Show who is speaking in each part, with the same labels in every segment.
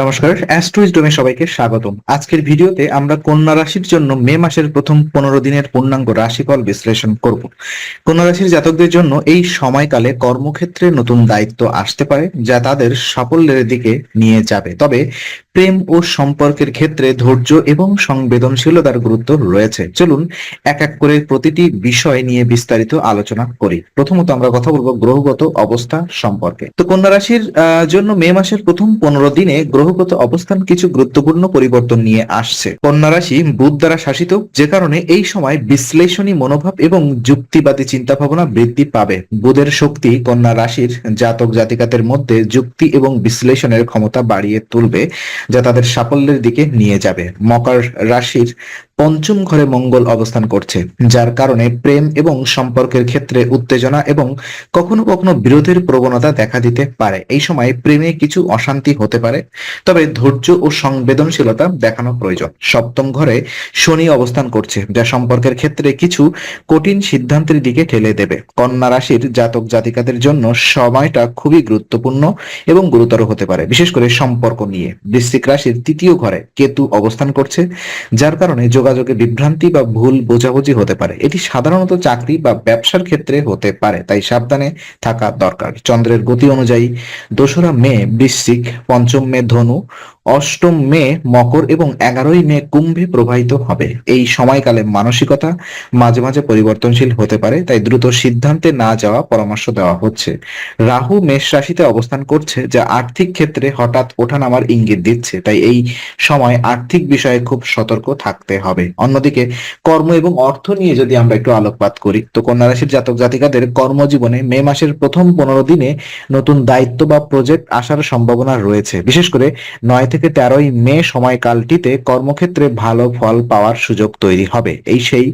Speaker 1: নমস্কার, অ্যাস্ট্রোইজ ডোমে সবাইকে স্বাগতম। আজকের ভিডিওতে আমরা কন্যা রাশির জন্য মে মাসের প্রথম পনেরো দিনের পূর্ণাঙ্গ রাশিফল বিশ্লেষণ করব। কন্যা রাশির জাতকদের জন্য এই সময়কালে কর্মক্ষেত্রে নতুন দায়িত্ব আসতে পারে, যা তাদের সাফল্যের দিকে নিয়ে যাবে। তবে প্রেম ও সম্পর্কের ক্ষেত্রে ধৈর্য এবং সংবেদনশীলতার গুরুত্ব রয়েছে। চলুন এক এক করে প্রতিটি বিষয় নিয়ে বিস্তারিত আলোচনা করি। প্রথমত আমরা কথা বলব গ্রহগত অবস্থা সম্পর্কে। তো কন্যা রাশির জন্য মে মাসের প্রথম পনেরো দিনে গ্রহগত অবস্থান কিছু গুরুত্বপূর্ণ পরিবর্তন নিয়ে আসছে। কন্যা রাশি বুধ দ্বারা শাসিত, যে কারণে এই সময় বিশ্লেষণী মনোভাব এবং যুক্তিবাদী চিন্তা ভাবনা বৃদ্ধি পাবে। বুধের শক্তি কন্যা রাশির জাতক জাতিকাদের মধ্যে যুক্তি এবং বিশ্লেষণের ক্ষমতা বাড়িয়ে তুলবে, যা তাদের সাফল্যের দিকে নিয়ে যাবে। মকর রাশির পঞ্চম ঘরে মঙ্গল অবস্থান করছে, যার কারণে প্রেম এবং সম্পর্কের ক্ষেত্রে উত্তেজনা এবং কখনো কখনো বিরোধের প্রবণতা দেখা দিতে পারে। এই সময় প্রেমে কিছু অশান্তি হতে পারে, তবে ধৈর্য ও সংবেদনশীলতা দেখানো প্রয়োজন। সপ্তম ঘরে শনি অবস্থান করছে, যা সম্পর্কের ক্ষেত্রে কিছু কঠিন সিদ্ধান্তের দিকে ঠেলে দেবে। কন্যা রাশির জাতক জাতিকাদের জন্য সময়টা খুবই গুরুত্বপূর্ণ এবং গুরুতর হতে পারে, বিশেষ করে সম্পর্ক নিয়ে। বৃশ্চিক রাশির তৃতীয় ঘরে কেতু অবস্থান করছে, যার কারণে যোগাযোগে বিভ্রান্তি বা ভুল বোঝাবুঝি হতে পারে। এটি সাধারণত চাকরি বা ব্যবসার ক্ষেত্রে হতে পারে, তাই সাবধানে থাকা দরকার। চন্দ্রের গতি অনুযায়ী দোসরা মে বৃশ্চিক, পঞ্চম মে ধনু অষ্টম মে, মকর এবং এগারোই মে কুম্ভে প্রবাহিত হবে। এই সময়কালে মানসিকতা মাঝে মাঝে পরিবর্তনশীল হতে পারে, তাই দ্রুত সিদ্ধান্তে না যাওয়া পরামর্শ দেওয়া হচ্ছে। রাহু মেষ রাশিতে অবস্থান করছে, যা আর্থিক ক্ষেত্রে হঠাৎ ওঠানামার ইঙ্গিত দিচ্ছে, তাই এই সময় আর্থিক বিষয়ে খুব সতর্ক থাকতে হবে। অন্যদিকে, কর্ম এবং অর্থ নিয়ে যদি আমরা একটু আলোকপাত করি, তো কন্যা রাশির জাতক জাতিকাদের কর্মজীবনে মে মাসের প্রথম পনেরো দিনে নতুন দায়িত্ব বা প্রজেক্ট আসার সম্ভাবনা রয়েছে। বিশেষ করে নয় থেকে তেরোই মে সময়কালটিতে কর্মক্ষেত্রে ভালো ফল পাওয়ার সুযোগ তৈরি হবে। এই সেই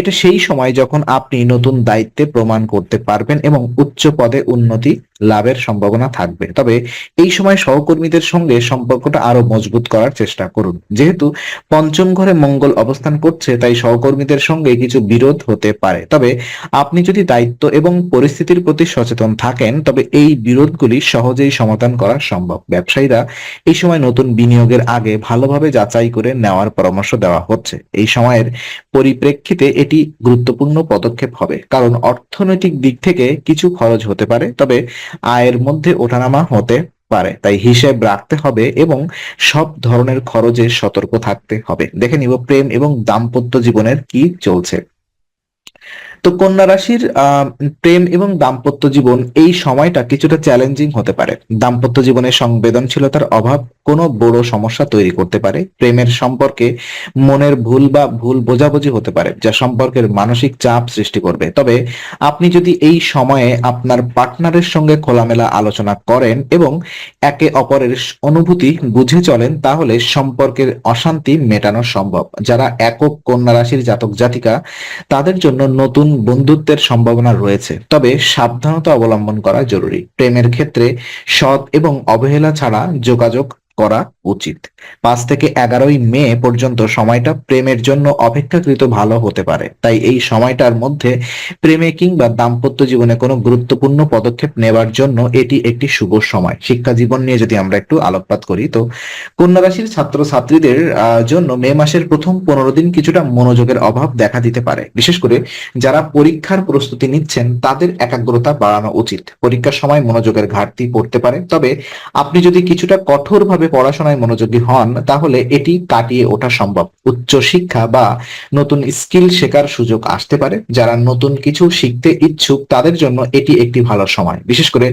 Speaker 1: এটা সেই সময় যখন আপনি নতুন দায়িত্বে প্রমাণ করতে পারবেন এবং উচ্চ পদে উন্নতি লাভের সম্ভাবনা থাকবে। তবে এই সময় সহকর্মীদের সঙ্গে সম্পর্কটা আরও মজবুত করার চেষ্টা করুন। যেহেতু পঞ্চম ঘরে মঙ্গল অবস্থান করছে, তাই সহকর্মীদের সঙ্গে কিছু বিরোধ হতে পারে। তবে আপনি যদি দায়িত্ব এবং পরিস্থিতির প্রতি সচেতন থাকেন, তবে এই বিরোধগুলি সহজেই সমাধান করা সম্ভব। ব্যবসায়ীরা এই সময় নতুন বিনিয়োগের আগে ভালোভাবে যাচাই করে নেওয়ার পরামর্শ দেওয়া হচ্ছে। এই সময়ের পরিপ্রেক্ষিতে এটি গুরুত্বপূর্ণ পদক্ষেপ হবে, কারণ অর্থনৈতিক দিক থেকে কিছু খরচ হতে পারে, তবে আয়ের মধ্যে ওঠানামা হতে পারে। তাই হিসেব রাখতে হবে এবং সব ধরনের খরচে সতর্ক থাকতে হবে। দেখে নিব প্রেম এবং দাম্পত্য জীবনের কি চলছে। তো কন্যা রাশির প্রেম এবং দাম্পত্য জীবন এই সময়টা কিছুটা চ্যালেঞ্জিং হতে পারে। দাম্পত্য জীবনে সংবেদনশীলতার অভাব কোনো বড় সমস্যা তৈরি করতে পারে। প্রেমের সম্পর্কে মনের ভুল বা ভুল বোঝাবুঝি হতে পারে, যা সম্পর্কের মানসিক চাপ সৃষ্টি করবে। তবে আপনি যদি এই সময়ে আপনার পার্টনারের সঙ্গে খোলামেলা আলোচনা করেন এবং একে অপরের অনুভূতি বুঝে চলেন, তাহলে সম্পর্কের অশান্তি মেটানো সম্ভব। যারা একক কন্যা রাশির জাতক জাতিকা, তাদের জন্য নতুন বন্ধুত্বের সম্ভাবনা রয়েছে। তবে সাবধানতা অবলম্বন করা জরুরি। প্রেমের ক্ষেত্রে সৎ এবং অবহেলা ছাড়া যোগাযোগ করা উচিত। পাঁচ থেকে এগারোই মে পর্যন্ত সময়টা প্রেমের জন্য অপেক্ষাকৃত ভালো হতে পারে। তাই এই সময়টার মধ্যে প্রেমে কিংবা দাম্পত্য জীবনে কোনো গুরুত্বপূর্ণ পদক্ষেপ নেবার জন্য এটি একটি শুভ সময়। শিক্ষা জীবন নিয়ে যদি আমরা একটু আলোকপাত করি, তো কন্যা রাশির ছাত্র ছাত্রীদের জন্য মে মাসের প্রথম পনেরো দিন কিছুটা মনোযোগের অভাব দেখা দিতে পারে। বিশেষ করে যারা পরীক্ষার প্রস্তুতি নিচ্ছেন, তাদের একাগ্রতা বাড়ানো উচিত। পরীক্ষার সময় মনোযোগের ঘাটতি পড়তে পারে। তবে আপনি যদি কিছুটা কঠোরভাবে পড়াশোনায় মনোযোগী হন, তাহলে এটি কাটিয়ে ওঠা সম্ভব। উচ্চ শিক্ষা বা নতুন স্কিল শেখার সুযোগ আসতে পারে। যারা নতুন কিছু শিখতে ইচ্ছুক, তাদের জন্য এটি একটি ভালো সময়। বিশেষ করে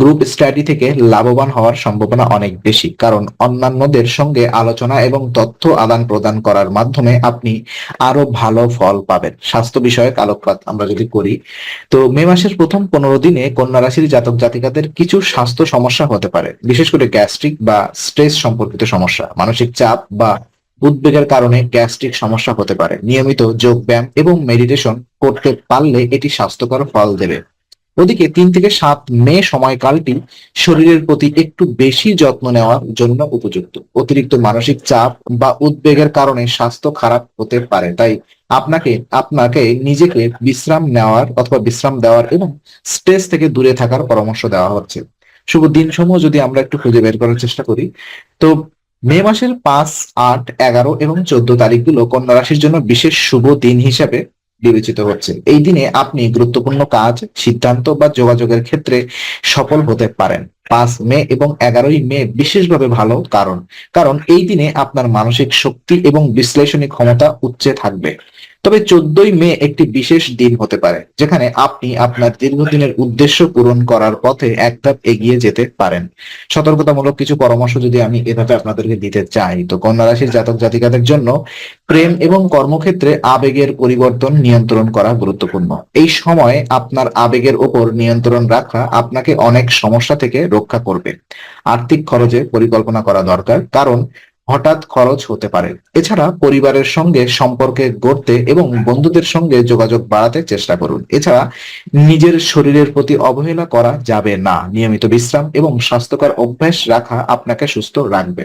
Speaker 1: গ্রুপ স্টাডি থেকে লাভবান হওয়ার সম্ভাবনা অনেক বেশি, কারণ অন্যান্যদের সঙ্গে আলোচনা এবং তথ্য আদান প্রদান করার মাধ্যমে আপনি আরও ভালো ফল পাবেন। স্বাস্থ্য বিষয়ক আলোকপাত আমরা যদি করি, তো মে মাসের প্রথম পনেরো দিনে কন্যা রাশির জাতক জাতিকাদের কিছু স্বাস্থ্য সমস্যা হতে পারে। বিশেষ করে গ্যাস্ট্রিক বা স্ট্রেস সম্পর্কিত সমস্যা, মানসিক চাপ বা উদ্বেগের কারণে গ্যাস্ট্রিক সমস্যা হতে পারে। নিয়মিত যোগ ব্যায়াম এবং মেডিটেশন করতে পারলে এটি স্বাস্থ্যকর ফল দেবে। ওদিকে তিন থেকে সাত মে সময়কালটি শরীরের প্রতি একটু বেশি যত্ন নেওয়ার জন্য উপযুক্ত। অতিরিক্ত মানসিক চাপ বা উদ্বেগের কারণে স্বাস্থ্য খারাপ হতে পারে। তাই আপনাকে আপনাকে নিজেকে বিশ্রাম নেওয়ার অথবা বিশ্রাম দেওয়ার এবং স্ট্রেস থেকে দূরে থাকার পরামর্শ দেওয়া হচ্ছে। শুভ দিন সমূহ যদি আমরা একটু খুঁজে বের করার চেষ্টা করি, তো মে মাসের পাঁচ, আট, এগারো এবং চোদ্দ তারিখগুলো কন্যা রাশির জন্য বিশেষ শুভ দিন হিসাবে বিবেচিত হচ্ছে। এই দিনে আপনি গুরুত্বপূর্ণ কাজ, সিদ্ধান্ত বা যোগাযোগের ক্ষেত্রে সফল হতে পারেন। পাঁচ মে এবং এগারোই মে বিশেষভাবে ভালো কারণ কারণ এই দিনে আপনার মানসিক শক্তি এবং বিশ্লেষণী ক্ষমতা উচ্চে থাকবে। তবে চোদ্দই মে একটি বিশেষ দিন হতে পারে, যেখানে আপনি আপনার দীর্ঘদিনের উদ্দেশ্য পূরণ করার পথে এক ধাপ এগিয়ে যেতে পারেন। সতর্কতামূলক কিছু পরামর্শ যদি আমি এভাবে আপনাদেরকে দিতে চাই, তো কন্যা রাশির জাতক জাতিকাদের জন্য প্রেম এবং কর্মক্ষেত্রে আবেগের পরিবর্তন নিয়ন্ত্রণ করা গুরুত্বপূর্ণ। এই সময় আপনার আবেগের ওপর নিয়ন্ত্রণ রাখা আপনাকে অনেক সমস্যা থেকে রক্ষা করবে। আর্থিক খরচে পরিকল্পনা করা দরকার, কারণ হঠাৎ খরচ হতে পারে। এছাড়া পরিবারের সঙ্গে সম্পর্কে গড়তে এবং বন্ধুদের সঙ্গে যোগাযোগ বাড়াতে চেষ্টা করুন। এছাড়া নিজের শরীরের প্রতি অবহেলা করা যাবে না। নিয়মিত বিশ্রাম এবং স্বাস্থ্যকর অভ্যাস রাখা আপনাকে সুস্থ রাখবে।